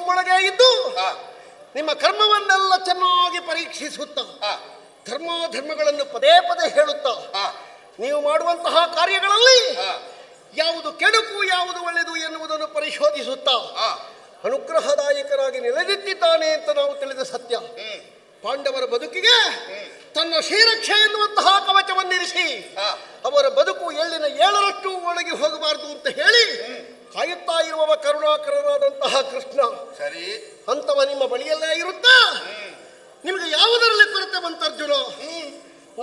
ನಿಮ್ಮೊಳಗೆ ಇದ್ದು ನಿಮ್ಮ ಕರ್ಮವನ್ನೆಲ್ಲ ಚೆನ್ನಾಗಿ ಪರೀಕ್ಷಿಸುತ್ತಾ. ಧರ್ಮಾಧರ್ಮಗಳನ್ನು ಪದೇ ಪದೇ ಹೇಳುತ್ತಾ. ನೀವು ಮಾಡುವಂತಹ ಕಾರ್ಯಗಳಲ್ಲಿ ಯಾವುದು ಕೆಡುಕು ಯಾವುದು ಒಳ್ಳೆಯದು ಎನ್ನುವುದನ್ನು ಪರಿಶೋಧಿಸುತ್ತಾ. ಅನುಗ್ರಹದಾಯಕರಾಗಿ ನೆಲೆದಿದ್ದಾನೆ ಅಂತ ನಾವು ತಿಳಿದ ಸತ್ಯ. ಪಾಂಡವರ ಬದುಕಿಗೆ ತನ್ನ ಶ್ರೀರಕ್ಷೆ ಎನ್ನುವಂತಹ ಕವಚವನ್ನಿರಿಸಿ. ಅವರ ಬದುಕು ಎಳ್ಳಿನ ಏಳರಷ್ಟು ಒಳಗೆ ಹೋಗಬಾರದು ಅಂತ ಹೇಳಿ ಕಾಯುತ್ತಾ ಇರುವವ ಕರುಣಾಕರನಾದಂತಹ ಕೃಷ್ಣ. ಸರಿ. ಅಂತವ ನಿಮ್ಮ ಬಳಿಯಲ್ಲೇ ಇರುತ್ತಾ? ನಿಮಗೆ ಯಾವುದರಲ್ಲಿ ಕೊರತೆ ಬಂತ ಅರ್ಜುನ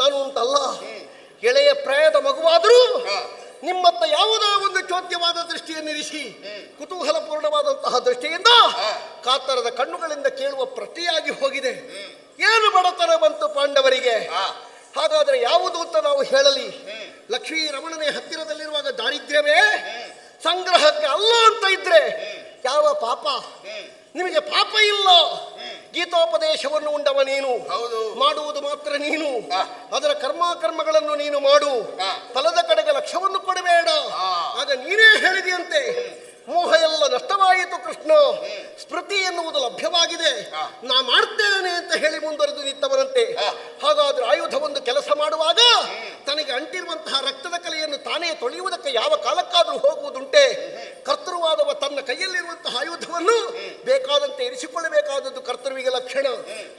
ನಾನು ಅಂತಲ್ಲ ಎಳೆಯ ಪ್ರಾಯದ ಮಗುವಾದರೂ ನಿಮ್ಮತ್ತ ಯಾವುದೋ ಒಂದು ಚೋದ್ಯವಾದ ದೃಷ್ಟಿಯನ್ನಿರಿಸಿ ಕುತೂಹಲಪೂರ್ಣವಾದಂತಹ ದೃಷ್ಟಿಯಿಂದ ಕಾತರದ ಕಣ್ಣುಗಳಿಂದ ಕೇಳುವ ಪ್ರತಿಯಾಗಿ ಹೋಗಿದೆ. ಏನು ಬಡತನ ಬಂತು ಪಾಂಡವರಿಗೆ? ಹಾಗಾದ್ರೆ ಯಾವುದು ಅಂತ ನಾವು ಹೇಳಲಿ. ಲಕ್ಷ್ಮೀ ರಮಣನೇ ಹತ್ತಿರದಲ್ಲಿರುವಾಗ ದಾರಿದ್ರ್ಯವೇ? ಸಂಗ್ರಹಕ್ಕೆ ಅಲ್ಲ ಅಂತ ಇದ್ರೆ ಯಾವ ಪಾಪ? ನಿಮಗೆ ಪಾಪ ಇಲ್ಲ? ಗೀತೋಪದೇಶವನ್ನು ಉಂಡವ ನೀನು. ಮಾಡುವುದು ಮಾತ್ರ ನೀನು. ಅದರ ಕರ್ಮಕರ್ಮಗಳನ್ನು ನೀನು ಮಾಡು. ಫಲದ ಕಡೆಗೆ ಲಕ್ಷ್ಯವನ್ನು ಕೊಡಬೇಡ. ಆಗ ನೀನೇ ಹೇಳಿದೆಯಂತೆ. ಮೋಹ ಎಲ್ಲ ನಷ್ಟವಾಯಿತು ಕೃಷ್ಣ. ಸ್ಮೃತಿ ಎನ್ನುವುದು ಲಭ್ಯವಾಗಿದೆ. ನಾ ಮಾಡ್ತೇನೆ ಅಂತ ಹೇಳಿ ಮುಂದುವರೆದು ನಿಂತವರಂತೆ ಹಾಗಾದ್ರೆ ಆಯುಧ ಒಂದು ಕೆಲಸ ಮಾಡುವಾಗ ತನಗೆ ಅಂಟಿರುವಂತಹ ರಕ್ತದ ಕಲೆಯನ್ನು ತಾನೇ ತೊಳೆಯುವುದಕ್ಕೆ ಯಾವ ಕಾಲಕ್ಕಾದರೂ ಹೋಗುವುದುಂಟೆ? ಕರ್ತೃವಾದವ ತನ್ನ ಕೈಯಲ್ಲಿರುವಂತಹ ಆಯುಧವನ್ನು ಬೇಕಾದಂತೆ ಇರಿಸಿಕೊಳ್ಳಬೇಕಾದದ್ದು ಕರ್ತೃವಿಗೆ ಲಕ್ಷಣ.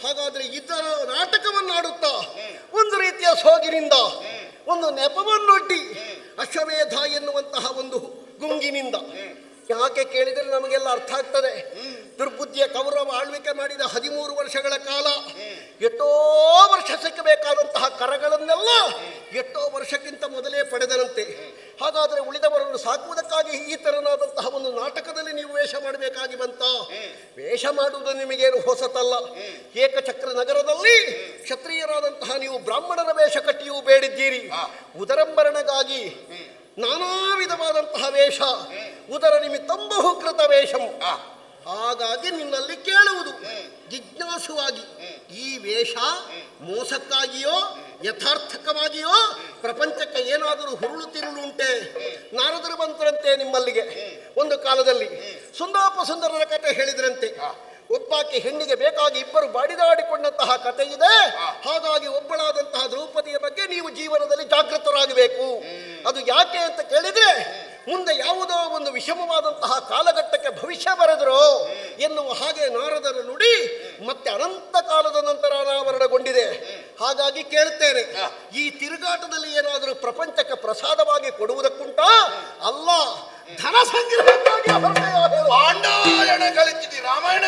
ಹಾಗಾದ್ರೆ ಇದರ ನಾಟಕವನ್ನಾಡುತ್ತಾ? ಒಂದು ರೀತಿಯ ಸೋಗಿನಿಂದ, ಒಂದು ನೆಪವನ್ನೊಡ್ಡಿ ಅಶ್ವಮೇಧ ಎನ್ನುವಂತಹ ಒಂದು ಗುಂಗಿನಿಂದ. ಯಾಕೆ ಕೇಳಿದರೆ ನಮಗೆಲ್ಲ ಅರ್ಥ ಆಗ್ತದೆ. ದುರ್ಬುದ್ಧಿಯ ಕೌರವ ಆಳ್ವಿಕೆ ಮಾಡಿದ ಹದಿಮೂರು ವರ್ಷಗಳ ಕಾಲ ಎಷ್ಟೋ ವರ್ಷ ಸಿಕ್ಕಬೇಕಾದಂತಹ ಕರಗಳನ್ನೆಲ್ಲ ಎಷ್ಟೋ ವರ್ಷಕ್ಕಿಂತ ಮೊದಲೇ ಪಡೆದರಂತೆ ಹಾಗಾದರೆ ಉಳಿದವರನ್ನು ಸಾಕುವುದಕ್ಕಾಗಿ ಈ ತರನಾದಂತಹ ಒಂದು ನಾಟಕದಲ್ಲಿ ನೀವು ವೇಷ ಮಾಡಬೇಕಾಗಿ ಬಂತ? ವೇಷ ಮಾಡುವುದು ನಿಮಗೇನು ಹೊಸತಲ್ಲ. ಏಕಚಕ್ರ ನಗರದಲ್ಲಿ ಕ್ಷತ್ರಿಯರಾದಂತಹ ನೀವು ಬ್ರಾಹ್ಮಣರ ವೇಷ ಕಟ್ಟಿಯೂ ಬೇಡಿದ್ದೀರಿ. ಉದರಂಬರಣಗಾಗಿ ನಾನಾ ವಿಧವಾದಂತಹ ವೇಷ, ಉದರ ನಿಮಿತ್ತಂ ಬಹುಕೃತ ವೇಷಂ. ಹಾಗಾಗಿ ನಿನ್ನಲ್ಲಿ ಕೇಳುವುದು, ಜಿಜ್ಞಾಸುವಾಗಿ ಈ ವೇಷ ಮೋಸಕ್ಕಾಗಿಯೋ ಯಥಾರ್ಥಕವಾಗಿಯೋ ಪ್ರಪಂಚಕ್ಕೆ ಏನಾದರೂ ಹುರುಳು ತಿರುಳು ಉಂಟೆ ನಾರದರು ಬಂತರಂತೆ ನಿಮ್ಮಲ್ಲಿಗೆ. ಒಂದು ಕಾಲದಲ್ಲಿ ಸುಂದೋಪ ಸುಂದರರ ಕಥೆ ಹೇಳಿದ್ರಂತೆ ಒಬ್ಬಾಕೆ ಹೆಣ್ಣಿಗೆ ಬೇಕಾಗಿ ಇಬ್ಬರು ಬಾಡಿದಾಡಿಕೊಂಡಂತಹ ಕತೆ ಇದೆ. ಹಾಗಾಗಿ ಒಬ್ಬಳಾದಂತಹ ದ್ರೌಪದಿಯ ಬಗ್ಗೆ ನೀವು ಜೀವನದಲ್ಲಿ ಜಾಗೃತರಾಗಬೇಕು. ಅದು ಯಾಕೆ ಅಂತ ಕೇಳಿದ್ರೆ ಮುಂದೆ ಯಾವುದೋ ಒಂದು ವಿಷಮವಾದಂತಹ ಕಾಲಘಟ್ಟಕ್ಕೆ ಭವಿಷ್ಯ ಬರೆದರು ಎನ್ನುವ ಹಾಗೆ ನಾರದರ ನುಡಿ ಮತ್ತೆ ಅನಂತ ಕಾಲದ ನಂತರ ಅನಾವರಣಗೊಂಡಿದೆ. ಹಾಗಾಗಿ ಕೇಳ್ತೇನೆ. ಈ ತಿರುಗಾಟದಲ್ಲಿ ಏನಾದರೂ ಪ್ರಪಂಚಕ್ಕೆ ಪ್ರಸಾದವಾಗಿ ಕೊಡುವುದಕ್ಕುಂಟ? ಅಲ್ಲ. ಧನ ಸಂಗ್ರಹಕ್ಕಾಗಿ ರಾಮಾಯಣ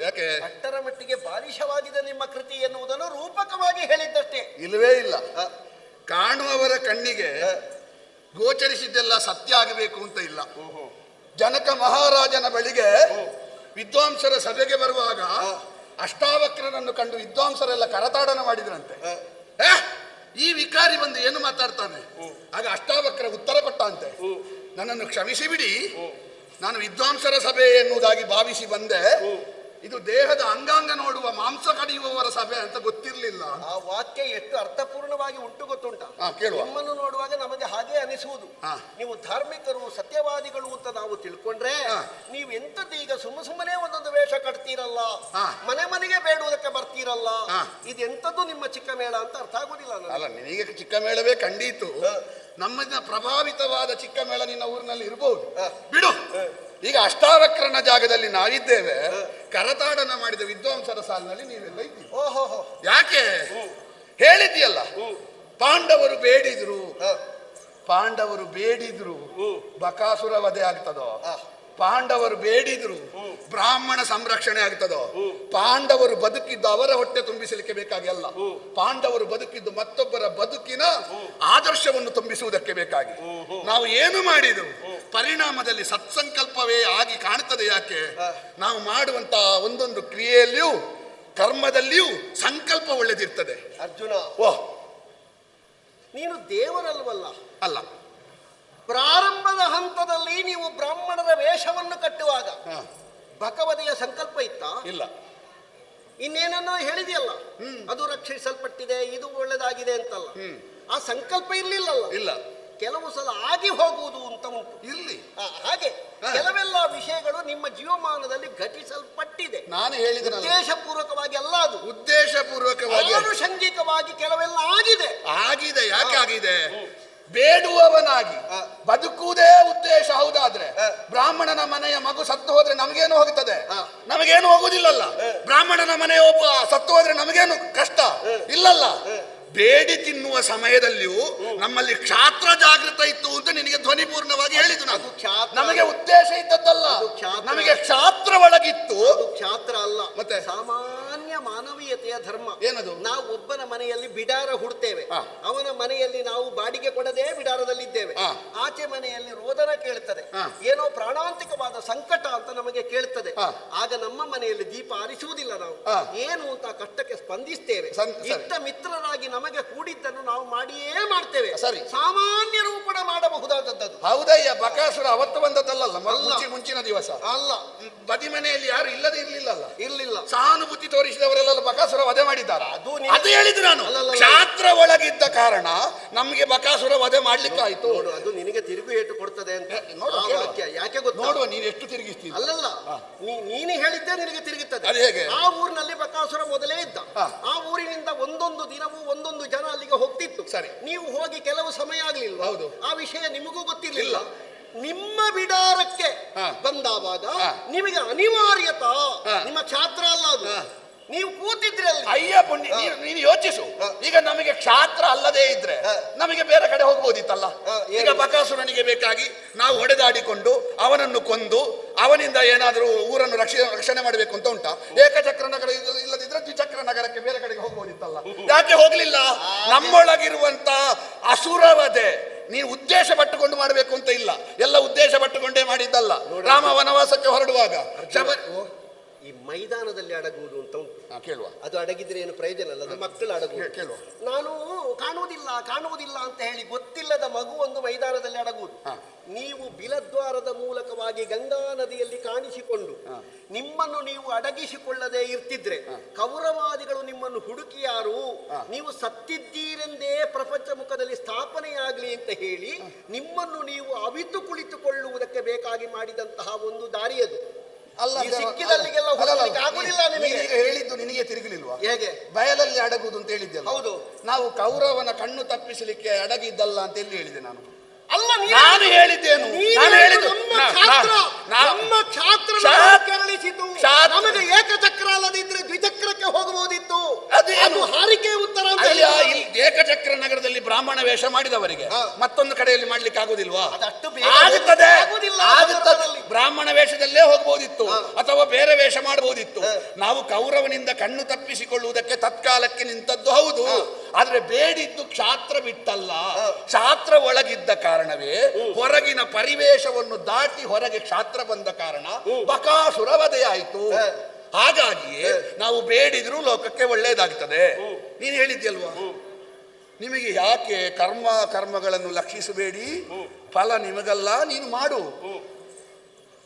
ಯಾಕೆ? ಅಷ್ಟರ ಮಟ್ಟಿಗೆ ಬಾಲಿಶವಾಗಿದೆ ನಿಮ್ಮ ಕೃತಿ ಎನ್ನುವುದನ್ನು ರೂಪಕವಾಗಿ ಹೇಳಿದ್ದಷ್ಟೇ. ಇಲ್ಲವೇ ಇಲ್ಲ. ಕಾಣುವವರ ಕಣ್ಣಿಗೆ ಗೋಚರಿಸಿದ್ದೆಲ್ಲ ಸತ್ಯ ಆಗಬೇಕು ಅಂತ ಇಲ್ಲ. ಜನಕ ಮಹಾರಾಜನ ಬಳಿಗೆ ವಿದ್ವಾಂಸರ ಸಭೆಗೆ ಬರುವಾಗ ಅಷ್ಟಾವಕ್ರನನ್ನು ಕಂಡು ವಿದ್ವಾಂಸರೆಲ್ಲ ಕರತಾಡನ ಮಾಡಿದ್ರಂತೆ. ಈ ವಿಕಾರಿ ಬಂದು ಏನು ಮಾತಾಡ್ತಾನೆ? ಆಗ ಅಷ್ಟಾವಕ್ರ ಉತ್ತರ ಕೊಟ್ಟ ಅಂತೆ ನನ್ನನ್ನು ಕ್ಷಮಿಸಿ ಬಿಡಿ. ನಾನು ವಿದ್ವಾಂಸರ ಸಭೆ ಎನ್ನುವುದಾಗಿ ಭಾವಿಸಿ ಬಂದೆ. ಇದು ದೇಹದ ಅಂಗಾಂಗ ನೋಡುವ ಮಾಂಸ ಕಡಿಯುವವರ ಸಭೆ ಅಂತ ಗೊತ್ತಿರಲಿಲ್ಲ ಆ ವಾಕ್ಯ ಎಷ್ಟು ಅರ್ಥಪೂರ್ಣವಾಗಿ ಉಂಟು ಗೊತ್ತುಂಟ ಹಾ, ಕೇಳುವ. ನಿಮ್ಮನ್ನು ನೋಡುವಾಗ ನಮಗೆ ಹಾಗೆ ಅನಿಸುವುದು ಹಾ. ನೀವು ಧಾರ್ಮಿಕರು ಸತ್ಯವಾದಿಗಳು ಅಂತ ನಾವು ತಿಳ್ಕೊಂಡ್ರೆ ಹಾ. ನೀವು ಎಂತದ್ದು ಈಗ ಸುಮ್ಮ ಸುಮ್ಮನೆ ಒಂದೊಂದು ವೇಷ ಕಟ್ತೀರಲ್ಲ ಹಾ. ಮನೆ ಮನೆಗೆ ಬೇಡುವುದಕ್ಕೆ ಬರ್ತೀರಲ್ಲ ಹಾ. ಇದೆಂತದ್ದು ನಿಮ್ಮ ಚಿಕ್ಕ ಮೇಳ ಅಂತ ಅರ್ಥ ಆಗುದಿಲ್ಲ ನನಗೆ. ಅಲ್ಲ ನಿನಗೆ ಚಿಕ್ಕ ಮೇಳವೇ ಖಂಡಿತು ನಮ್ಮನ್ನ ಪ್ರಭಾವಿತವಾದ ಚಿಕ್ಕ ಮೇಳ ನಿನ್ನ ಊರಿನಲ್ಲಿ ಇರಬಹುದು ಬಿಡು ಈಗ ಅಷ್ಟಾವಕ್ರನ ಜಾಗದಲ್ಲಿ ನಾವಿದ್ದೇವೆ ಕರತಾಡನ ಮಾಡಿದ ವಿದ್ವಾಂಸರ ಸಾಲಿನಲ್ಲಿ ನೀವೆಲ್ಲ ಇದ್ದೀವಿ ಓಹೋ ಯಾಕೆ? ಹೇಳಿದ್ಯಲ್ಲ ಪಾಂಡವರು ಬೇಡಿದ್ರು. ಪಾಂಡವರು ಬೇಡಿದ್ರು ಬಕಾಸುರ ವಧೆ ಆಗ್ತದೋ. ಪಾಂಡವರು ಬೇಡಿದ್ರು ಬ್ರಾಹ್ಮಣ ಸಂರಕ್ಷಣೆ ಆಗ್ತದೋ? ಪಾಂಡವರು ಬದುಕಿದ್ದು ಅವರ ಹೊಟ್ಟೆ ತುಂಬಿಸಲಿಕ್ಕೆ ಬೇಕಾಗಿ ಅಲ್ಲ. ಪಾಂಡವರು ಬದುಕಿದ್ದು ಮತ್ತೊಬ್ಬರ ಬದುಕಿನ ಆದರ್ಶವನ್ನು ತುಂಬಿಸುವುದಕ್ಕೆ ಬೇಕಾಗಿ. ನಾವು ಏನು ಮಾಡಿದ್ರು? ಪರಿಣಾಮದಲ್ಲಿ ಸತ್ಸಂಕಲ್ಪವೇ ಆಗಿ ಕಾಣ್ತದೆ ಯಾಕೆ? ನಾವು ಮಾಡುವಂತ ಒಂದೊಂದು ಕ್ರಿಯೆಯಲ್ಲಿಯೂ ಕರ್ಮದಲ್ಲಿಯೂ ಸಂಕಲ್ಪ ಒಳ್ಳೆದಿರ್ತದೆ. ಅರ್ಜುನ ಓಹ್ ನೀನು ದೇವರಲ್ವಲ್ಲ? ಅಲ್ಲ. ಪ್ರಾರಂಭದ ಹಂತದಲ್ಲಿ ನೀವು ಬ್ರಾಹ್ಮಣರ ವೇಷವನ್ನು ಕಟ್ಟುವಾಗ ಭಗವತಿಯ ಸಂಕಲ್ಪ ಇತ್ತ? ಇಲ್ಲ. ಇನ್ನೇನನ್ನೋ ಹೇಳಿದೆಯಲ್ಲ? ಅದು ರಕ್ಷಿಸಲ್ಪಟ್ಟಿದೆ ಇದು ಒಳ್ಳೆದಾಗಿದೆ ಅಂತಲ್ಲ. ಆ ಸಂಕಲ್ಪ ಇರ್ಲಿಲ್ಲಲ್ಲ? ಇಲ್ಲ. ಕೆಲವು ಸಲ ಆಗಿ ಹೋಗುವುದು ಅಂತ ಉಂಟು. ಇಲ್ಲಿ ಹಾಗೆ. ಕೆಲವೆಲ್ಲ ವಿಷಯಗಳು ನಿಮ್ಮ ಜೀವಮಾನದಲ್ಲಿ ಘಟಿಸಲ್ಪಟ್ಟಿದೆ. ನಾನು ಹೇಳಿದ ಉದ್ದೇಶಪೂರ್ವಕವಾಗಿ ಅಲ್ಲ ಅದು. ಉದ್ದೇಶಪೂರ್ವಕವಾಗಿ. ಆನುಷಂಗಿಕವಾಗಿ ಕೆಲವೆಲ್ಲ ಆಗಿದೆ. ಆಗಿದೆ. ಯಾಕೆ ಆಗಿದೆ? ಬೇಡುವವನಾಗಿ. ಬದುಕುವುದೇ ಉದ್ದೇಶ ಹೌದಾದ್ರೆ ಬ್ರಾಹ್ಮಣನ ಮನೆಯ ಮಗು ಸತ್ತು ಹೋದ್ರೆ ನಮಗೇನು ಹೋಗುತ್ತದೆ. ನಮಗೇನು ಹೋಗುದಿಲ್ಲಲ್ಲ ಬ್ರಾಹ್ಮಣನ ಮನೆಯ ಒಬ್ಬ ಸತ್ತು ಹೋದ್ರೆ ನಮಗೇನು ಕಷ್ಟ? ಇಲ್ಲಲ್ಲ? ಬೇಡಿ ತಿನ್ನುವ ಸಮಯದಲ್ಲಿಯೂ ನಮ್ಮಲ್ಲಿ ಕ್ಷಾತ್ರ ಜಾಗೃತ ಇತ್ತು ಅಂತ ನಿನಗೆ ಧ್ವನಿಪೂರ್ಣವಾಗಿ ಹೇಳಿದ್ರು ನಾನು. ನಮಗೆ ಉದ್ದೇಶ ಇದ್ದದ್ದಲ್ಲ. ನಮಗೆ ಕ್ಷಾತ್ರ ಒಳಗಿತ್ತು. ಕ್ಷಾತ್ರ ಅಲ್ಲ. ಮತ್ತೆ? ಸಾಮಾನ್ಯ ಮಾನವೀಯತೆಯ ಧರ್ಮ. ಏನದು? ನಾವು ಒಬ್ಬನ ಮನೆಯಲ್ಲಿ ಬಿಡಾರ ಹುಡ್ತೇವೆ. ಅವನ ಮನೆಯಲ್ಲಿ ನಾವು ಬಾಡಿಗೆ ಕೊಡದೇ ಬಿಡಾರದಲ್ಲಿದ್ದೇವೆ. ಇದ್ದೇವೆ ಆಚೆ ಮನೆಯಲ್ಲಿ ರೋದನ ಕೇಳ್ತದೆ ಏನೋ ಪ್ರಾಣಾಂತಿಕವಾದ ಸಂಕಟ ಅಂತ ನಮಗೆ ಕೇಳ್ತದೆ ಆಗ ನಮ್ಮ ಮನೆಯಲ್ಲಿ ದೀಪ ಆರಿಸುವುದಿಲ್ಲ ನಾವು. ಏನು ಅಂತ ಕಷ್ಟಕ್ಕೆ ಸ್ಪಂದಿಸ್ತೇವೆ. ಇಷ್ಟ ಮಿತ್ರರಾಗಿ ನಮಗೆ ಕೂಡಿದ್ದನ್ನು ನಾವು ಮಾಡಿಯೇ ಮಾಡ್ತೇವೆ. ಸರಿ. ಸಾಮಾನ್ಯರು ಕೂಡ ಮಾಡಬಹುದಾದದ್ದು ಹೌದಯ್ಯ ಬಕಾಸುರ ಅವತ್ತು ಬಂದದ್ದಲ್ಲ ಮುಂಚಿನ ದಿವಸ? ಅಲ್ಲ. ಬದಿ ಮನೆಯಲ್ಲಿ ಯಾರು ಇಲ್ಲದೆ ಇರ್ಲಿಲ್ಲ ಇರ್ಲಿಲ್ಲ. ಸಹಾನುಭೂತಿ ತೋರಿಸಿದವರೆಲ್ಲ ಬಕಾಸುರ ವಧೆ ಮಾಡಿದ್ದಾರೆ ಅದು ಹೇಳಿದ್ರು ಅದು ಹೇಳಿದ್ದು ನಾನು ಅಲ್ಲ, ಅಲ್ಲ, ಅಲ್ಲ. ಕ್ಷಾತ್ರ ಒಳಗಿದ್ದ ಕಾರಣ ನಮ್ಗೆ ಬಕಾಸುರ ವಧೆ ಮಾಡ್ಲಿಕ್ಕೆ ಆಯ್ತು ನೋಡು ಅದು ನಿನಗೆ ತಿರುಗಿ ಏಟು ಕೊಡ್ತದೆ ಅಂತ ನೋಡು, ಆ ಕೇಳು. ವಾಕ್ಯ ಯಾಕೆ ಗೊತ್ತಾ ನೋಡುವ ನೀನ್ ಎಷ್ಟು ತಿರುಗಿಸ್ತೀನಿ ಅಲ್ಲಲ್ಲ ನೀ- ನೀನು ಹೇಳಿದ್ದೆ ನಿನಗೆ ತಿರುಗುತ್ತದೆ ಅದು ಹೇಗೆ? ಆ ಊರಿನಲ್ಲಿ ಬಕಾಸುರ ಮೊದಲೇ ಇದ್ದ ಹಾ. ಆ ಊರಿನಿಂದ ಒಂದೊಂದು ದಿನವೂ ಒಂದೊಂದು ಜನ ಅಲ್ಲಿಗೆ ಹೋಗ್ತಿತ್ತು ಸರಿ. ನೀವು ಹೋಗಿ ಕೆಲವು ಸಮಯ ಆಗ್ಲಿಲ್ವಾ ಹೌದು. ಆ ವಿಷಯ ನಿಮಗೂ ಗೊತ್ತಿರ್ಲಿಲ್ಲ ನಿಮ್ಮ ಬಿಡಾರಕ್ಕೆ ಹಾ. ಬಂದಾವಾಗ ಹಾ. ನಿಮಗೆ ಅನಿವಾರ್ಯತಾ ಹಾ. ನಿಮ್ಮ ಛಾತ್ರ ಅಲ್ಲ ಅದು. ನೀವು ಕೂತಿದ್ರೆ ಅಲ್ಲಿ. ಅಯ್ಯ ಪುಣ್ಯ ನೀನು ನೀನು ಯೋಚಿಸು. ಈಗ ನಮಗೆ ಕ್ಷಾತ್ರ ಅಲ್ಲದೇ ಇದ್ರೆ ನಮಗೆ ಬೇರೆ ಕಡೆ ಹೋಗ್ಬೋದಿತ್ತಲ್ಲ? ಈಗ ಬಕಾಸುರನಿಗೆ ಬೇಕಾಗಿ ನಾವು ಹೊಡೆದಾಡಿಕೊಂಡು ಅವನನ್ನು ಕೊಂದು ಅವನಿಂದ ಏನಾದರೂ ಊರನ್ನು ರಕ್ಷಣೆ ರಕ್ಷಣೆ ಮಾಡಬೇಕು ಅಂತ ಉಂಟಾ? ಏಕಚಕ್ರ ನಗರ ಇಲ್ಲ- ಇಲ್ಲದಿದ್ರೆ ದ್ವಿಚಕ್ರ ನಗರಕ್ಕೆ ಬೇರೆ ಕಡೆಗೆ ಹೋಗ್ಬೋದಿತ್ತಲ್ಲ? ಯಾಕೆ ಹೋಗ್ಲಿಲ್ಲ? ನಮ್ಮೊಳಗಿರುವಂತ ಅಸುರವದೆ ನೀನು ಉದ್ದೇಶ ಪಟ್ಟುಕೊಂಡು ಮಾಡಬೇಕು ಅಂತ ಇಲ್ಲ. ಎಲ್ಲ ಉದ್ದೇಶ ಪಟ್ಟುಕೊಂಡೇ ಮಾಡಿದ್ದಲ್ಲ. ರಾಮ ವನವಾಸಕ್ಕೆ ಹೊರಡುವಾಗ. ಈ ಮೈದಾನದಲ್ಲಿ ಅಡಗುವುದು ಅಂತ ಉಂಟು. ಕೇಳುವ. ಅದು ಅಡಗಿದ್ರೆ ಏನು ಪ್ರಯೋಜನ ಅಲ್ಲ ಅದು ಮಕ್ಕಳು ಅಡಗುವುದು. ಕೇಳುವ. ನಾನು ಕಾಣುವುದಿಲ್ಲ ಕಾಣುವುದಿಲ್ಲ ಅಂತ ಹೇಳಿ ಗೊತ್ತಿಲ್ಲದ ಮಗು ಒಂದು ಮೈದಾನದಲ್ಲಿ ಅಡಗುವುದು. ನೀವು ಬಿಲದ್ವಾರದ ಮೂಲಕವಾಗಿ ಗಂಗಾ ನದಿಯಲ್ಲಿ ಕಾಣಿಸಿಕೊಂಡು ನಿಮ್ಮನ್ನು ನೀವು ಅಡಗಿಸಿಕೊಳ್ಳದೆ ಇರ್ತಿದ್ರೆ ಕೌರವಾದಿಗಳು ನಿಮ್ಮನ್ನು ಹುಡುಕಿಯಾರು ನೀವು ಸತ್ತಿದ್ದೀರೆಂದೇ ಪ್ರಪಂಚ ಮುಖದಲ್ಲಿ ಸ್ಥಾಪನೆಯಾಗಲಿ ಅಂತ ಹೇಳಿ ನಿಮ್ಮನ್ನು ನೀವು ಅವಿತು ಕುಳಿತುಕೊಳ್ಳುವುದಕ್ಕೆ ಬೇಕಾಗಿ ಮಾಡಿದಂತಹ ಒಂದು ದಾರಿ ಹೇಳಿದ್ದು ನಿನಗೆ ತಿರುಗಲಿಲ್ವಾ? ಹೇಗೆ? ಬಯಲಲ್ಲಿ ಅಡಗುವುದು ಅಂತ ಹೇಳಿದ್ದೆ ಹೌದು. ನಾವು ಕೌರವನ ಕಣ್ಣು ತಪ್ಪಿಸಲಿಕ್ಕೆ ಅಡಗಿದ್ದಲ್ಲ ಅಂತ ಎಲ್ಲಿ ಹೇಳಿದೆ ನಾನು? ಅಲ್ಲ ನೀನು- ಹೇಳಿದ್ದೇನು? ನಾನು ಹೇಳಿದ್ದು. ನಮ್ಮ ಛಾತ್ರ ಕೆರಳಿಸಿತು ನಮಗೆ ಏಕಚಕ್ರ ಅಲ್ಲದಿದ್ರೆ ದ್ವಿಚಕ್ರಕ್ಕೆ ಹೋಗಬಹುದಿತ್ತು ಅದು ಹಾರಿಕೆ ಉತ್ತರ ಅಂತ. ಇಲ್ಲಿ ಏಕಚಕ್ರ ನಗರದಲ್ಲಿ ಬ್ರಾಹ್ಮಣ ವೇಷ ಮಾಡಿದವರಿಗೆ ಮತ್ತೊಂದು ಕಡೆಯಲ್ಲಿ ಮಾಡ್ಲಿಕ್ಕೆ ಆಗುದಿಲ್ವಾ ಅದಷ್ಟು ಬೇಗ ಆಗುತ್ತದೆ ಆಗುದಿಲ್ಲ ಆಗುತ್ತದೆ ಬ್ರಾಹ್ಮಣ ವೇಷದಲ್ಲೇ ಹೋಗಬಹುದಿತ್ತು. ಅಥವಾ ಬೇರೆ ವೇಷ ಮಾಡಬಹುದಿತ್ತು. ನಾವು ಕೌರವನಿಂದ ಕಣ್ಣು ತಪ್ಪಿಸಿಕೊಳ್ಳುವುದಕ್ಕೆ ತತ್ಕಾಲಕ್ಕೆ ನಿಂತದ್ದು ಹೌದು. ಆದ್ರೆ ಬೇಡಿದ್ದು ಕ್ಷಾತ್ರ ಬಿಟ್ಟಲ್ಲ. ಕ್ಷಾತ್ರ ಒಳಗಿದ್ದ ಕಾರಣವೇ ಹೊರಗಿನ ಪರಿವೇಶವನ್ನು ದಾಟಿ ಹೊರಗೆ ಕ್ಷಾತ್ರ ಬಂದ ಕಾರಣ ಬಕಾಸುರ ವಧೆಯಾಯಿತು ಹಾ. ಹಾಗಾಗಿಯೇ ನಾವು ಬೇಡಿದ್ರೂ ಲೋಕಕ್ಕೆ ಒಳ್ಳೇದಾಗ್ತದೆ. ನೀನು ಹೇಳಿದ್ಯಲ್ವಾ? ನಿಮಗೆ ಯಾಕೆ ಕರ್ಮ ಕರ್ಮಗಳನ್ನು ಲಕ್ಷಿಸಬೇಡಿ? ಫಲ ನಿಮಗಲ್ಲ ನೀನು ಮಾಡು.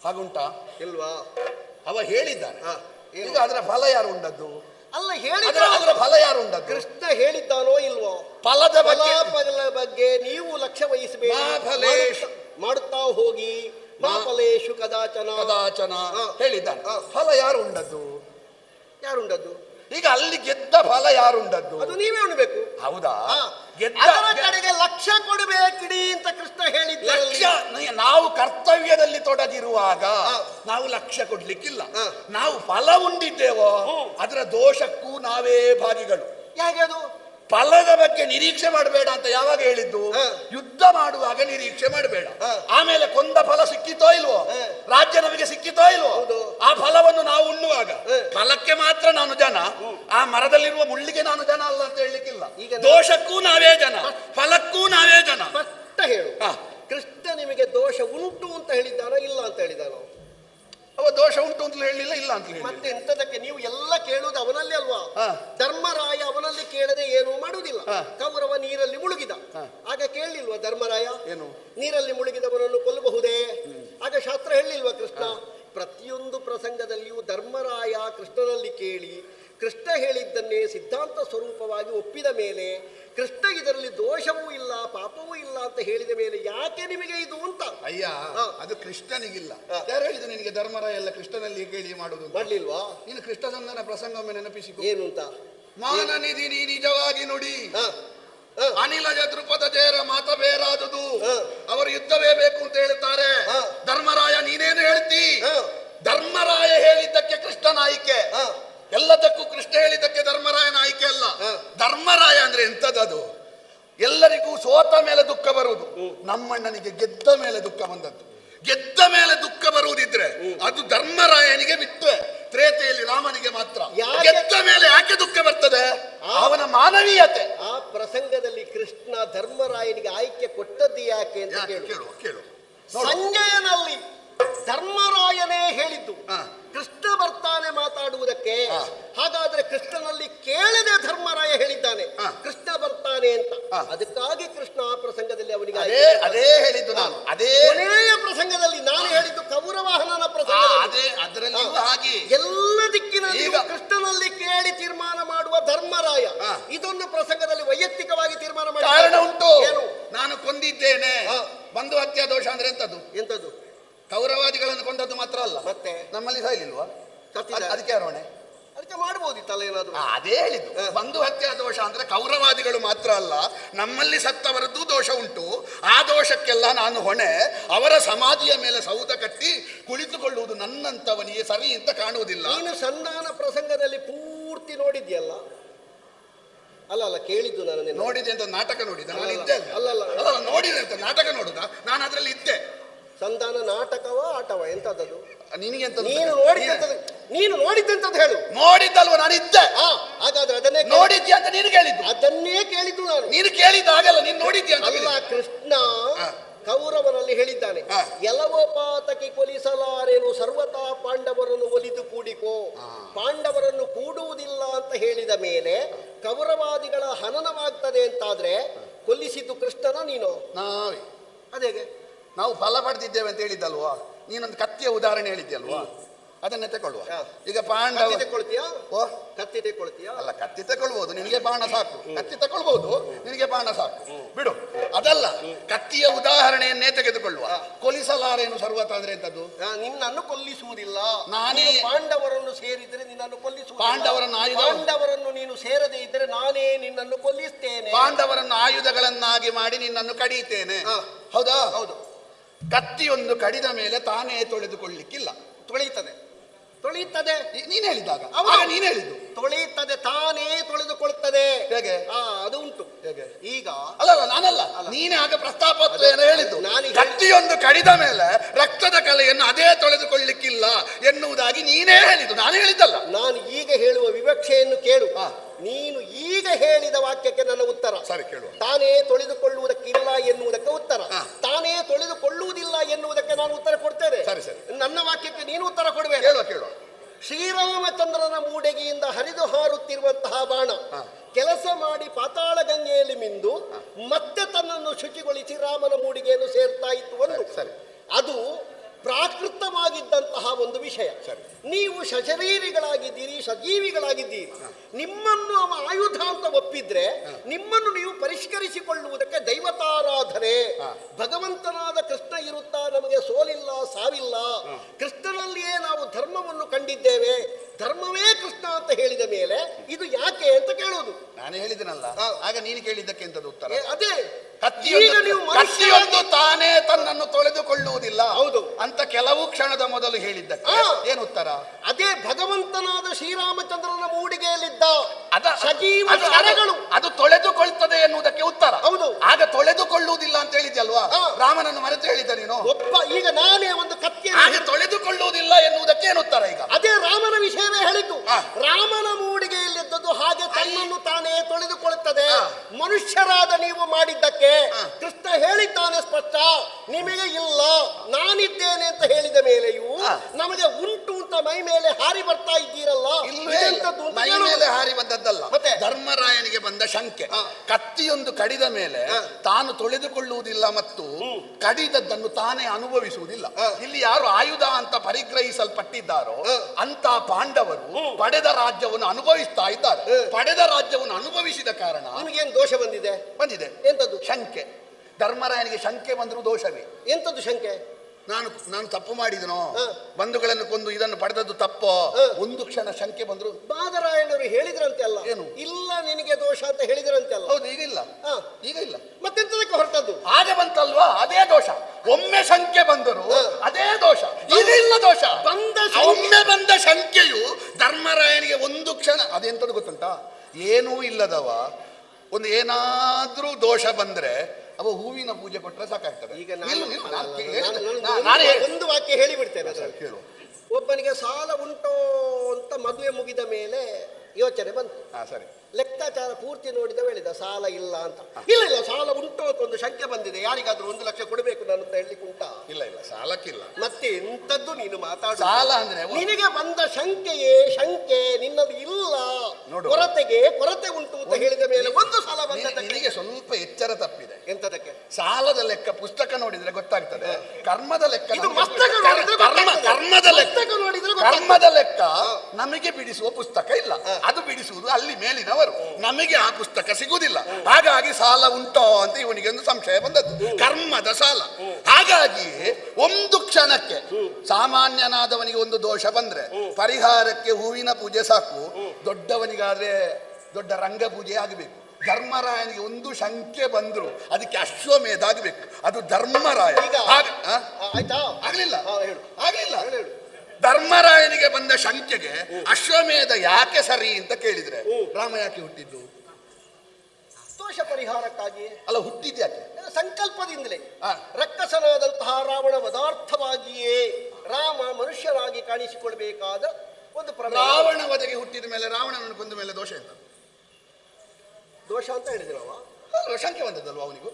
ಹಾಗುಂಟಾ? ಇಲ್ವಾ? ಅವ ಹೇಳಿದ್ದಾನೆ. ಹಾ, ಈಗ ಅದರ ಫಲ ಯಾರು ಉಂಡದ್ದು? ಅಲ್ಲ ಹೇಳಿದ ಅದರ ಫಲ ಯಾರು ಉಂಡದ್ದು? ಕೃಷ್ಣ ಹೇಳಿದ್ದಾನೋ ಇಲ್ವೋ? ಫಲದ ಬಗ್ಗೆ ನೀವು ಲಕ್ಷ್ಯ ವಹಿಸಬೇಕು ಮಾಡುತ್ತಾ ಹೋಗಿ. ಮಾ ಫಲೇಶು ಕದಾಚನ ಕದಾಚನ. ಹೇಳಿದ್ದಾನೆ. ಫಲ ಯಾರು ಉಂಡದ್ದು ಯಾರುಂಡದ್ದು? ಈಗ ಅಲ್ಲಿ ಗೆದ್ದ ಫಲ ಯಾರು ಉಂಡದ್ದು ಅದು ನೀವೇ ಉಣ್ಬೇಕು. ಹೌದಾ. ಗೆದ್ದ ಅದರ ಕಡೆಗೆ ಲಕ್ಷ ಕೊಡಬೇಕಿಡಿ ಅಂತ ಕೃಷ್ಣ ಹೇಳಿದ್ದ ಲಕ್ಷ್ಯ ನ- ನಾವು ಕರ್ತವ್ಯದಲ್ಲಿ ತೊಡಗಿರುವಾಗ ನಾವು ಲಕ್ಷ್ಯ ಕೊಡ್ಲಿಕ್ಕಿಲ್ಲ. ನಾವು ಫಲ ಉಂಡಿದ್ದೇವೋ ಅದರ ದೋಷಕ್ಕೂ ನಾವೇ ಭಾಗಿಗಳು. ಹೇಗೆ ಅದು? ಫಲದ ಬಗ್ಗೆ ನಿರೀಕ್ಷೆ ಮಾಡಬೇಡ ಅಂತ ಯಾವಾಗ ಹೇಳಿದ್ದು? ಯುದ್ಧ ಮಾಡುವಾಗ ನಿರೀಕ್ಷೆ ಮಾಡಬೇಡ. ಆಮೇಲೆ ಕೊಂದ ಫಲ ಸಿಕ್ಕಿತೋ ಇಲ್ವೋ? ರಾಜ್ಯ ನಮಗೆ ಸಿಕ್ಕಿತೋ ಇಲ್ವೋ? ಹೌದು. ಆ ಫಲವನ್ನು ನಾವು ಉಣ್ಣುವಾಗ. ಫಲಕ್ಕೆ ಮಾತ್ರ ನಾನು ಜನ. ಆ ಮರದಲ್ಲಿರುವ ಮುಳ್ಳಿಗೆ ನಾನು ಜನ ಅಲ್ಲ ಅಂತ ಹೇಳಲಿಕ್ಕಿಲ್ಲ. ಈಗ ದೋಷಕ್ಕೂ ನಾವೇ ಜನ. ಫಲಕ್ಕೂ ನಾವೇ ಜನ. ಹೇಳು. ಕೃಷ್ಣ ನಿಮಗೆ ದೋಷ ಉಂಟು ಅಂತ ಹೇಳಿದ್ದಾನೋ ಇಲ್ಲ ಅಂತ ಹೇಳಿದಾನೋ ಅವ ದೋಷ ಉಂಟು ಅಂತ ಹೇಳಲಿಲ್ಲ ಇಲ್ಲ ಅಂತ ಹೇಳಿ ಮತ್ತೆ ಎಂತದಕ್ಕೆ ನೀವು ಎಲ್ಲ ಕೇಳುವುದು ಅವನಲ್ಲಿ ಅಲ್ವಾ? ಹಾ. ಧರ್ಮರಾಯ ಅವನಲ್ಲಿ ಕೇಳದೆ ಏನೂ ಮಾಡುವುದಿಲ್ಲ. ಹಾ. ಕೌರವ ನೀರಲ್ಲಿ ಮುಳುಗಿದ. ಆಗ ಕೇಳಲಿಲ್ವಾ ಧರ್ಮರಾಯ? ಏನು? ನೀರಲ್ಲಿ ಮುಳುಗಿದವನನ್ನು ಕೊಲ್ಲಬಹುದೇ? ಆಗ ಶಾಸ್ತ್ರ ಹೇಳಿಲ್ವಾ ಕೃಷ್ಣ? ಪ್ರತಿಯೊಂದು ಪ್ರಸಂಗದಲ್ಲಿಯೂ ಧರ್ಮರಾಯ ಕೃಷ್ಣನಲ್ಲಿ ಕೇಳಿ ಕೃಷ್ಣ ಹೇಳಿದ್ದನ್ನೇ ಸಿದ್ಧಾಂತ ಸ್ವರೂಪವಾಗಿ ಒಪ್ಪಿದ ಮೇಲೆ ಕೃಷ್ಣ ಇದರಲ್ಲಿ ದೋಷವೂ ಇಲ್ಲ ಪಾಪವೂ ಇಲ್ಲ ಅಂತ ಹೇಳಿದ ಮೇಲೆ ಯಾಕೆ ನಿಮಗೆ ಇದು ಅಂತ? ಅಯ್ಯ. ಅದು ಕೃಷ್ಣನಿಗಿಲ್ಲ. ಯಾರು ಹೇಳಿದ್ರು ನಿನಗೆ ಧರ್ಮರಾಯ ಎಲ್ಲ ಕೃಷ್ಣನಲ್ಲಿ ಕೇಳಿ ಮಾಡುದು ಬರ್ಲಿಲ್ವಾ ಮಾಡ್ಲಿಲ್ವಾ? ನೀನು ಕೃಷ್ಣ ಸಂಧಾನ ಪ್ರಸಂಗ ಒಮ್ಮೆ ನೆನಪಿಸಿಕೊ. ಏನು ಅಂತ? ಮಾನ ನಿಧಿ ನೀ ನಿಜವಾಗಿ ನುಡಿ. ಅನಿಲ ಅನಿಲಜ ದೃಪದ ಜೇರ ಮಾತ ಬೇರಾದುದು. ಅವರು ಯುದ್ಧವೇ ಬೇಕು ಅಂತ ಹೇಳ್ತಾರೆ ಹಾ. ಧರ್ಮರಾಯ ನೀನೇನು ಹೇಳ್ತಿ. ಧರ್ಮರಾಯ ಹೇಳಿದ್ದಕ್ಕೆ ಕೃಷ್ಣನ ಆಯ್ಕೆ ಹಾ. ಎಲ್ಲದಕ್ಕೂ ಕೃಷ್ಣ ಹೇಳಿದ್ದಕ್ಕೆ ಧರ್ಮರಾಯನ ಆಯ್ಕೆ ಅಲ್ಲ. ಧರ್ಮರಾಯ ಅಂದ್ರೆ ಎಂಥದ್ದು ಎಲ್ಲರಿಗೂ ಸೋತ ಮೇಲೆ ದುಃಖ ಬರುವುದು. ನಮ್ಮಣ್ಣನಿಗೆ ಗೆದ್ದ ಮೇಲೆ ದುಃಖ ಬಂದದ್ದು. ಗೆದ್ದ ಮೇಲೆ ದುಃಖ ಬರುವುದಿದ್ರೆ ಅದು ಧರ್ಮರಾಯನಿಗೆ ಬಿಟ್ಟರೆ ತ್ರೇತೆಯಲ್ಲಿ ರಾಮನಿಗೆ ಮಾತ್ರ? ಗೆದ್ದ ಮೇಲೆ ಯಾಕೆ ದುಃಖ ಬರ್ತದೆ? ಅವನ ಮಾನವೀಯತೆ. ಆ ಪ್ರಸಂಗದಲ್ಲಿ ಕೃಷ್ಣ ಧರ್ಮರಾಯನಿಗೆ ಆಯ್ಕೆ ಕೊಟ್ಟದ್ದು ಯಾಕೆ ಅಂತ ಯಾಕೆ ಕೇಳು. ಕೇಳು ಕೇಳು ನೋಡು. ಸಂಜಯನಲ್ಲಿ ಧರ್ಮರಾಯನೇ ಹೇಳಿದ್ದು. ಕೃಷ್ಣ ಬರ್ತಾನೆ ಮಾತಾಡುವುದಕ್ಕೆ. ಹಾಗಾದ್ರೆ ಕೃಷ್ಣನಲ್ಲಿ ಕೇಳದೆ ಧರ್ಮರಾಯ ಹೇಳಿದ್ದಾನೆ. ಕೃಷ್ಣ ಬರ್ತಾನೆ ಅಂತ. ಅದಕ್ಕಾಗಿ ಕೃಷ್ಣ ಆ ಪ್ರಸಂಗದಲ್ಲಿ ಅವನಿಗೆ ಅದೇ ಅದೇ ಹೇಳಿದ್ದು ನಾನು. ಅದೇ. ಕೊನೆಯ ಪ್ರಸಂಗದಲ್ಲಿ ನಾನು ಹೇಳಿದ್ದು ಕೌರವಾಹನನ ಪ್ರಸಂಗ ಹಾಗೆ. ಎಲ್ಲ ದಿಕ್ಕಿನಲ್ಲಿ ಕೃಷ್ಣನಲ್ಲಿ ಕೇಳಿ ತೀರ್ಮಾನ ಮಾಡುವ ಧರ್ಮರಾಯ. ಇದೊಂದು ಪ್ರಸಂಗದಲ್ಲಿ ವೈಯಕ್ತಿಕವಾಗಿ ತೀರ್ಮಾನ ಮಾಡಿ ಕಾರಣ ಉಂಟು. ಏನು? ನಾನು ಕೊಂದಿದ್ದೇನೆ. ಬಂಧು ಹತ್ಯಾ ದೋಷ ಅಂದ್ರೆ ಎಂತದ್ದು? ಎಂತದ್ದು? ಕೌರವಾದಿಗಳನ್ನು ಕೊಂದದ್ದು ಮಾತ್ರ ಅಲ್ಲ. ಮತ್ತೆ? ನಮ್ಮಲ್ಲಿ ಸಾಯ್ಲಿಲ್ವಾ ಸತ್ತಿದ್ದಾರೆ. ಅದ್- ಅದಕ್ಕೆ ಅರೋಣೆ ಅದಕ್ಕೆ ಮಾಡ್ಬೋದಿತ್ತಲ್ಲ ಏನಾದ್ರು? ಆ, ಅದೇ ಹೇಳಿದ್ದು. ಬಂಧು ಹತ್ಯಾ ದೋಷ ಅಂದ್ರೆ ಕೌರವಾದಿಗಳು ಮಾತ್ರ ಅಲ್ಲ ನಮ್ಮಲ್ಲಿ ಸತ್ತವರದ್ದು ದೋಷ ಉಂಟು. ಆ ದೋಷಕ್ಕೆಲ್ಲ ನಾನು ಹೊಣೆ. ಅವರ ಸಮಾಧಿಯ ಮೇಲೆ ಸೌಧ ಕಟ್ಟಿ ಕುಳಿತುಕೊಳ್ಳುವುದು ನನ್ನಂತವನಿಗೆ ಸರಿ ಅಂತ ಕಾಣುವುದಿಲ್ಲ. ನೀನು ಸಂಧಾನ ಪ್ರಸಂಗದಲ್ಲಿ ಪೂರ್ತಿ ನೋಡಿದ್ಯಲ್ಲ? ಅಲ್ಲ ಅಲ್ಲ ಕೇಳಿದ್ದು ನಾನು ನಿನ್ನ. ನೋಡಿದೆ ಅಂತ ನಾಟಕ ನೋಡಿದ ನಾನು ಇದ್ದೆ ಅಲ್ಲಿ. ಅಲ್ಲ ಅಲ್ಲಲ್ಲ ನೋಡಿದೆ ಅಂತ ನಾಟಕ ನೋಡುದ? ನಾನು ಅದರಲ್ಲಿ ಇದ್ದೆ. ಸಂಧಾನ ನಾಟಕವ ಆಟವ ಎಂತದ್ದು? ನಿನಗೆ ನೀನು ನೋಡಿದ್ದಂತದ್ದು ನೀನು. ನೋಡಿದ್ದಂತದ್ದು ಹೇಳು. ನೋಡಿದ್ದಲ್ವ ನಾನು ಇದ್ದೆ ಆ ಹಾಗಾದ್ರೆ ಅದನ್ನೇ ನೋಡಿದ್ಯ ಅಂತ ನೀನು ಕೇಳಿದ್ದು. ಅದನ್ನೇ ಕೇಳಿದ್ದು ನಾನು. ನೀನು ಕೇಳಿದ್ದು ಆಗಲ್ಲ ನೀನು ನೋಡಿದ್ಯಾ ಅಲ್ಲ. ಕೃಷ್ಣ ಕೌರವನಲ್ಲಿ ಹೇಳಿದ್ದಾನೆ ಎಲ್ಲವೋ ಪಾತಕಿ ಕೊಲಿಸಲಾರೇನು ಸರ್ವತಾ ಪಾಂಡವರನ್ನು ಒಲಿದು ಕೂಡಿಕೋ. ಪಾಂಡವರನ್ನು ಕೂಡುವುದಿಲ್ಲ ಅಂತ ಹೇಳಿದ ಮೇಲೆ ಕೌರವಾದಿಗಳ ಹನನವಾಗ್ತದೆ ಅಂತಾದ್ರೆ ಕೊಲ್ಲಿಸಿದ್ದು ಕೃಷ್ಣನ ನೀನು? ನಾವೇ. ಅದೇಗೆ? ನಾವು ಫಲ ಪಡೆದಿದ್ದೇವೆ ಅಂತ ಹೇಳಿದ್ದಲ್ವಾ? ನೀನೊಂದು ಕತ್ತಿಯ ಉದಾಹರಣೆ ಹೇಳಿದ್ದಲ್ವಾ ಅದನ್ನೇ ತಗೊಳ್ಳುವ. ಈಗ ಪಾಂಡವ ಓ? ಕತ್ತಿ ತಗೊಳ್ತೀಯ ಅಲ್ಲ ಕತ್ತಿ ತಗೊಳ್ಬಹುದು ನಿನಗೆ ಬಾಣ ಸಾಕು. ಕತ್ತಿ ತಗೊಳ್ಬಹುದು ನಿನಗೆ ಬಾಣ ಸಾಕು. ಬಿಡು. ಅದಲ್ಲ ಕತ್ತಿಯ ಉದಾಹರಣೆಯನ್ನೇ ತೆಗೆದುಕೊಳ್ಳುವ. ಕೊಲಿಸಲಾರೇನು ಸರ್ವತ ಅಂದ್ರೆ ಎಂತದ್ದು? ನಿನ್ನನ್ನು ಕೊಲ್ಲಿಸುವುದಿಲ್ಲ. ನಾನೇ- ಪಾಂಡವರನ್ನು ಸೇರಿದರೆ ನಿನ್ನನ್ನು ಕೊಲ್ಲಿಸುವ ಪಾಂಡವರನ್ನು ಆಯುಧ- ಪಾಂಡವರನ್ನು ನೀನು ಸೇರದೇ ಇದ್ದರೆ ನಾನೇ ನಿನ್ನನ್ನು ಕೊಲ್ಲಿಸ್ತೇನೆ. ಪಾಂಡವರನ್ನು ಆಯುಧಗಳನ್ನಾಗಿ ಮಾಡಿ ನಿನ್ನನ್ನು ಕಡಿತೇನೆ ಹಾ. ಹೌದಾ? ಹೌದು. ಕತ್ತಿಯೊಂದು ಕಡಿದ ಮೇಲೆ ತಾನೇ ತೊಳೆದುಕೊಳ್ಳಿಕ್ಕಿಲ್ಲ. ತೊಳೆಯುತ್ತದೆ ತೊಳೆಯುತ್ತದೆ ನೀನ್ ಹೇಳಿದಾಗ ಅವಾಗ ನೀನ್ ಹೇಳಿದ್ದು. ತೊಳೆಯುತ್ತದೆ ತಾನೇ ತೊಳೆದುಕೊಳ್ಳುತ್ತದೆ ಹೇಗೆ? ಆ ಅದು ಉಂಟು. ಹೇಗೆ? ಈಗ ಅಲ್ಲ ನಾನಲ್ಲ. ನೀನೇ ಆಗ ಪ್ರಸ್ತಾಪ ಹೇಳಿದ್ದು. ನಾನು ಕತ್ತಿಯೊಂದು ಕಡಿದ ಮೇಲೆ ರಕ್ತದ ಕಲೆಯನ್ನು ಅದೇ ತೊಳೆದುಕೊಳ್ಳಿಕ್ಕಿಲ್ಲ ಎನ್ನುವುದಾಗಿ ನೀನೇ ಹೇಳಿದ್ದು. ನಾನು ಹೇಳಿದ್ದಲ್ಲ. ನಾನು ಈಗ ಹೇಳುವ ವಿವಕ್ಷೆಯನ್ನು ಕೇಳು. ಹಾ. ನೀನು ಈಗ ಹೇಳಿದ ವಾಕ್ಯಕ್ಕೆ ನನ್ನ ಉತ್ತರ. ಸರಿ ಕೇಳುವ. ತಾನೇ ತೊಳೆದುಕೊಳ್ಳುವುದಕ್ಕಿಲ್ಲ ಎನ್ನುವುದಕ್ಕೆ ಉತ್ತರ. ತಾನೇ ತೊಳೆದುಕೊಳ್ಳುವುದಿಲ್ಲ ಎನ್ನುವುದಕ್ಕೆ ನಾನು ಉತ್ತರ ಕೊಡ್ತೇನೆ. ಸರಿ, ಸರಿ. ನನ್ನ ವಾಕ್ಯಕ್ಕೆ ನೀನು ಉತ್ತರ ಕೊಡಬೇಕು ಕೇಳುವ ಕೇಳುವ. ಶ್ರೀರಾಮಚಂದ್ರನ ಮೂಡಗಿಯಿಂದ ಹರಿದು ಹಾರುತ್ತಿರುವಂತಹ ಬಾಣ. ಕೆಲಸ ಮಾಡಿ ಪಾತಾಳ ಗಂಗೆಯಲ್ಲಿ ಮಿಂದು ಮತ್ತೆ ತನ್ನನ್ನು ಶುಚಿಗೊಳಿಸಿ ರಾಮನ ಮೂಡಿಗೆಯನ್ನು ಸೇರ್ತಾ ಇತ್ತು ಒಂದು ಸರಿ. ಅದು ಪ್ರಾಕೃತವಾಗಿದ್ದಂತಹ ಒಂದು ವಿಷಯ. ನೀವು ಸಶರೀರಿಗಳಾಗಿದ್ದೀರಿ ಸಜೀವಿಗಳಾಗಿದ್ದೀರಿ. ನಿಮ್ಮನ್ನು ಅವ ಆಯುಧ ಅಂತ ಒಪ್ಪಿದ್ರೆ ನಿಮ್ಮನ್ನು ನೀವು ಪರಿಷ್ಕರಿಸಿಕೊಳ್ಳುವುದಕ್ಕೆ ದೈವತಾರಾಧನೆ. ಭಗವಂತನಾದ ಕೃಷ್ಣ ಇರುತ್ತಾ ನಮಗೆ ಸೋಲಿಲ್ಲ ಸಾವಿಲ್ಲ. ಕೃಷ್ಣನಲ್ಲಿಯೇ ನಾವು ಧರ್ಮವನ್ನು ಕಂಡಿದ್ದೇವೆ. ಧರ್ಮವೇ ಕೃಷ್ಣ ಅಂತ ಹೇಳಿದ ಮೇಲೆ ಇದು ಯಾಕೆ ಅಂತ ಕೇಳುವುದು ನಾನು ಹೇಳಿದನಲ್ಲ. ಆಗ ನೀನು ಕೇಳಿದ್ದಕ್ಕೆ ಅಂತ ಉತ್ತರ? ಅದೇ. ಕತ್ತಿಯೊಂದು ತಾನೇ ತನ್ನನ್ನು ತೊಳೆದುಕೊಳ್ಳುವುದಿಲ್ಲ ಹೌದು. ಅಂತ ಕೆಲವು ಕ್ಷಣದ ಮೊದಲು ಹೇಳಿದ್ದ. ಏನು ಉತ್ತರ? ಅದೇ ಭಗವಂತನಾದ ಶ್ರೀರಾಮಚಂದ್ರನ ಮೂಡಿಗೆಯಲ್ಲಿದ್ದ ಅದ ತೊಳೆದುಕೊಳ್ತದೆ ಎನ್ನುವುದಕ್ಕೆ ಉತ್ತರ. ಹೌದು. ಆಗ ತೊಳೆದುಕೊಳ್ಳುವುದಿಲ್ಲ ಅಂತ ಹೇಳಿದ್ಯಲ್ವಾ. ರಾಮನನ್ನು ಮರೆತು ಹೇಳಿದ್ದ ನೀನು? ಒಪ್ಪ ಈಗ ನಾನೇ ಒಂದು ಕತ್ತಿ ಹಾಗೆ ತೊಳೆದುಕೊಳ್ಳುವುದಿಲ್ಲ ಎನ್ನುವುದಕ್ಕೆ ಏನು ಉತ್ತರ ಈಗ? ಅದೇ ರಾಮನ ವಿಷಯವೇ ಹೇಳಿದ್ದು. ರಾಮನ ರಾಮನ ಹಾಗೆ ತನ್ನನ್ನು ತಾನೇ ತೊಳೆದುಕೊಳ್ಳುತ್ತದೆ. ಮನುಷ್ಯರಾದ ನೀವು ಮಾಡಿದ್ದಕ್ಕೆ. ಕೃಷ್ಣ ಹೇಳಿದ್ದಾನೆ ಸ್ಪಷ್ಟ ನಿಮಗೆ ಇಲ್ಲ ನಾನಿದ್ದೇನೆ ಅಂತ ಹೇಳಿದ ಮೇಲೆಯೂ. ನಮಗೆ ಉಂಟು ಅಂತ ಮೈ ಮೇಲೆ ಹಾರಿ ಬರ್ತಾ ಇದ್ದೀರಲ್ಲ? ಮೈ ಮೇಲೆ ಹಾರಿ ಬಂದದ್ದಲ್ಲ. ಮತ್ತೆ? ಧರ್ಮರಾಯನಿಗೆ ಬಂದ ಶಂಕೆ. ಕತ್ತಿಯೊಂದು ಕಡಿದ ಮೇಲೆ ತಾನು ತೊಳೆದುಕೊಳ್ಳುವುದಿಲ್ಲ ಮತ್ತು ಕಡಿದದ್ದನ್ನು ತಾನೇ ಅನುಭವಿಸುವುದಿಲ್ಲ. ಇಲ್ಲಿ ಯಾರು ಆಯುಧ ಅಂತ ಪರಿಗ್ರಹಿಸಲ್ಪಟ್ಟಿದ್ದಾರೋ. ಅಂತ ಪಾಂಡವರು ಪಡೆದ ರಾಜ್ಯವನ್ನು ಅನುಭವಿಸ್ತಾ ಇದ್ದಾರೆ. ಪಡೆದ ರಾಜ್ಯವನ್ನು ಅನುಭವಿಸಿದ ಕಾರಣ ನಿಮಗೇನು ದೋಷ ಬಂದಿದೆ? ಬಂದಿದೆ. ಎಂತದ್ದು? ಶಂಕೆ. ಧರ್ಮರಾಯನಿಗೆ ಶಂಕೆ ಬಂದರೂ ದೋಷವೇ? ಎಂತದ್ದು ಶಂಕೆ? ನಾನು ನಾನು ತಪ್ಪು ಮಾಡಿದನು. ಬಂಧುಗಳನ್ನು ಕೊಂದು ಇದನ್ನು ಪಡೆದದ್ದು ತಪ್ಪೋ. ಒಂದು ಕ್ಷಣ ಶಂಕೆ ಬಂದ್ರು? ಬಾದರಾಯಣರು ಹೇಳಿದ್ರಂತೆ ಅಲ್ಲ. ಏನು? ಇಲ್ಲ ನಿನಗೆ ದೋಷ ಅಂತ ಹೇಳಿದ್ರಂತೆ ಅಲ್ಲ. ಹೌದು ಈಗ ಇಲ್ಲ. ಈಗ ಇಲ್ಲ. ಮತ್ತೆಂತದಕ್ಕೆ ಹೊರಟದ್ದು? ಹಾಗೆ ಬಂತಲ್ವಾ? ಅದೇ ದೋಷ. ಒಮ್ಮೆ ಶಂಕೆ ಬಂದರು ಅದೇ ದೋಷ. ಇದಿಲ್ಲ ಇಲ್ಲ ದೋಷ. ಬಂದ ಒಮ್ಮೆ ಬಂದ ಶಂಕೆಯು ಧರ್ಮರಾಯನಿಗೆ ಒಂದು ಕ್ಷಣ ಅದೆಂತದ್ದು ಗೊತ್ತುಂಟಾ? ಏನೂ ಇಲ್ಲದವ. ಒಂದು ಏನಾದ್ರೂ ದೋಷ ಬಂದ್ರೆ ಅವ ಹೂವಿನ ಪೂಜೆ ಕೊಟ್ಟರೆ ಸಾಕಾಗ್ತದೆ. ಈಗ ನಾನು ನಿಲ್ಲು, ನಿಲ್ಲು, ನಾನು ನಾನು- ನಾನು- ನಾನು ನಾನೇ ಹೇಳಿ- ಒಂದು ವಾಕ್ಯ ಹೇಳಿಬಿಡ್ತೇನೆ ಅದರಲ್ಲಿ. ಕೇಳು. ಒಬ್ಬನಿಗೆ ಸಾಲ ಉಂಟು ಅಂತ ಮದುವೆ ಮುಗಿದ ಮೇಲೆ ಯೋಚನೆ ಬಂತು. ಹಾ ಸರಿ. ಲೆಕ್ಕಾಚಾರ ಪೂರ್ತಿ ನೋಡಿದ ಹೇಳಿದ ಸಾಲ ಇಲ್ಲ ಅಂತ. ಇಲ್ಲ ಇಲ್ಲ ಸಾಲ ಉಂಟು ಅಂತ ಒಂದು ಶಂಕೆ ಬಂದಿದೆ. ಯಾರಿಗಾದ್ರೂ ಒಂದು ಲಕ್ಷ ಕೊಡಬೇಕು ನಾನು ಅಂತ ಹೇಳಲಿಕ್ಕೆ ಉಂಟಾ? ಇಲ್ಲ ಇಲ್ಲ ಸಾಲಕ್ಕಿಲ್ಲ. ಮತ್ತೆ ಎಂತದ್ದು ನೀನು ಮಾತಾಡ. ಸಾಲ ಅಂದ್ರೆ ನಿನಗೆ ಬಂದ ಶಂಕೆಯೇ ಶಂಕೆ ನಿನ್ನದು ಇಲ್ಲ. ನೋಡು. ಕೊರತೆಗೆ ಕೊರತೆ ಉಂಟು ಅಂತ ಹೇಳಿದ ಮೇಲೆ ಒಂದು ಸಾಲ ಬಂದ ನಿನಗೆ ಸ್ವಲ್ಪ ಎಚ್ಚರ ತಪ್ಪಿದೆ. ಎಂತದಕ್ಕೆ ಸಾಲದ ಲೆಕ್ಕ ಪುಸ್ತಕ ನೋಡಿದ್ರೆ ಗೊತ್ತಾಗ್ತದೆ. ಕರ್ಮದ ಲೆಕ್ಕ ಕರ್ಮದ ಲೆಕ್ಕ. ಕರ್ಮದ ಲೆಕ್ಕ ನಮಗೆ ಬಿಡಿಸುವ ಪುಸ್ತಕ ಇಲ್ಲ. ಅದು ಬಿಡಿಸುವುದು ಅಲ್ಲಿ ನಮಗೆ ಆ ಪುಸ್ತಕ ಸಿಗುವುದಿಲ್ಲ. ಹಾಗಾಗಿ ಸಾಲ ಉಂಟೋ ಅಂತ ಇವನಿಗೆ ಒಂದು ಸಂಶಯ ಬಂದದ್ದು. ಕರ್ಮದ ಸಾಲ. ಹಾಗಾಗಿ ಒಂದು ಕ್ಷಣಕ್ಕೆ ಸಾಮಾನ್ಯನಾದವನಿಗೆ ಒಂದು ದೋಷ ಬಂದ್ರೆ ಪರಿಹಾರಕ್ಕೆ ಹೂವಿನ ಪೂಜೆ ಸಾಕು. ದೊಡ್ಡವನಿಗಾದ್ರೆ ದೊಡ್ಡ ರಂಗ ಪೂಜೆ ಆಗಬೇಕು. ಧರ್ಮರಾಯನಿಗೆ ಒಂದು ಶಂಕೆ ಬಂದ್ರು ಅದಕ್ಕೆ ಅಶ್ವಮೇಧ ಆಗಬೇಕು. ಅದು ಧರ್ಮರಾಯ. ಆಗ್ಲಿಲ್ಲ. ಹೇಳು. ಆಗ್ಲಿಲ್ಲ. ಧರ್ಮರಾಯನಿಗೆ ಬಂದ ಶಂಕೆಗೆ ಅಶ್ವಮೇಧ ಯಾಕೆ ಸರಿ ಅಂತ ಕೇಳಿದ್ರೆ ರಾಮ ಯಾಕೆ ಹುಟ್ಟಿದ್ದು? ದೋಷ ಪರಿಹಾರಕ್ಕಾಗಿ. ಅಲ್ಲ ಹುಟ್ಟಿದ್ ಯಾಕೆ? ಸಂಕಲ್ಪದಿಂದಲೇ. ರಕ್ತ ರಕ್ಕಸನಾದಂತಹ ರಾವಣ ಪದಾರ್ಥವಾಗಿಯೇ ರಾಮ ಮನುಷ್ಯರಾಗಿ ಕಾಣಿಸಿಕೊಳ್ಬೇಕಾದ ಒಂದು ರಾವಣ ವಧೆಗೆ ಹುಟ್ಟಿದ ಮೇಲೆ ರಾವಣನನ್ನು ಬಂದ ಮೇಲೆ ದೋಷ ಎಂತ? ದೋಷ ಅಂತ ಹೇಳಿದ್ರು ಅಲ್ವಾ, ಶಂಕೆ ಬಂದದ್ದಲ್ವಾ ಅವನಿಗೂ?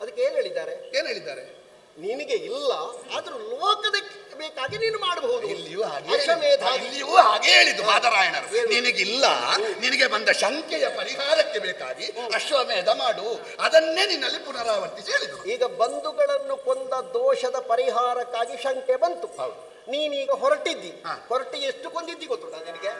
ಅದಕ್ಕೆ ಏನ್ ಹೇಳಿದ್ದಾರೆ? ಏನ್ ಹೇಳಿದ್ದಾರೆ? ನಿನಗೆ ಇಲ್ಲ ಆದ್ರೂ ಲೋಕದ ಬೇಕಾಗಿ ನೀನು ಮಾಡಬಹುದು. ಇಲ್ಲಿಯೂ ಹಾಗೆ ಅಶ್ವಮೇಧ. ಇಲ್ಲಿಯೂ ಹಾಗೆ ಹೇಳಿದ್ದು ಬಾದರಾಯಣರು ನಿನಗಿಲ್ಲ ನಿನಗೆ ಬಂದ ಶಂಕೆಯ ಪರಿಹಾರಕ್ಕೆ ಬೇಕಾಗಿ ಅಶ್ವಮೇಧ ಮಾಡು. ಅದನ್ನೇ ನಿನ್ನಲ್ಲಿ ಪುನರಾವರ್ತಿಸಿ ಹೇಳಿದ್ರು. ಈಗ ಬಂಧುಗಳನ್ನು ಕೊಂದ ದೋಷದ ಪರಿಹಾರಕ್ಕಾಗಿ ಶಂಕೆ ಬಂತು. ಹೌದು. ನೀನೀಗ ಹೊರಟಿದ್ದಿ. ಹಾ. ಹೊರಟಿ ಎಷ್ಟು ಕೊಂದಿದ್ದಿ ಗೊತ್ತುಂಟ ನಿನಗೆ?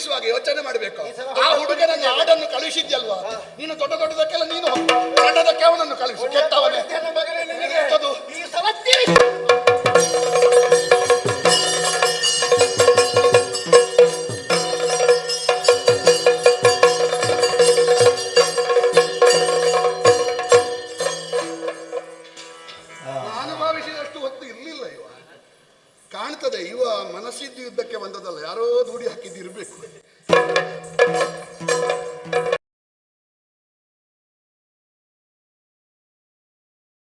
ಕಳಿಸುವಾಗ ಯೋಚನೆ ಮಾಡಬೇಕು. ಆ ಹುಡುಗನ ಹಾಡನ್ನು ಕಳುಹಿಸಿದ್ಯಲ್ವಾ? ನೀನು ದೊಡ್ಡ ದೊಡ್ಡ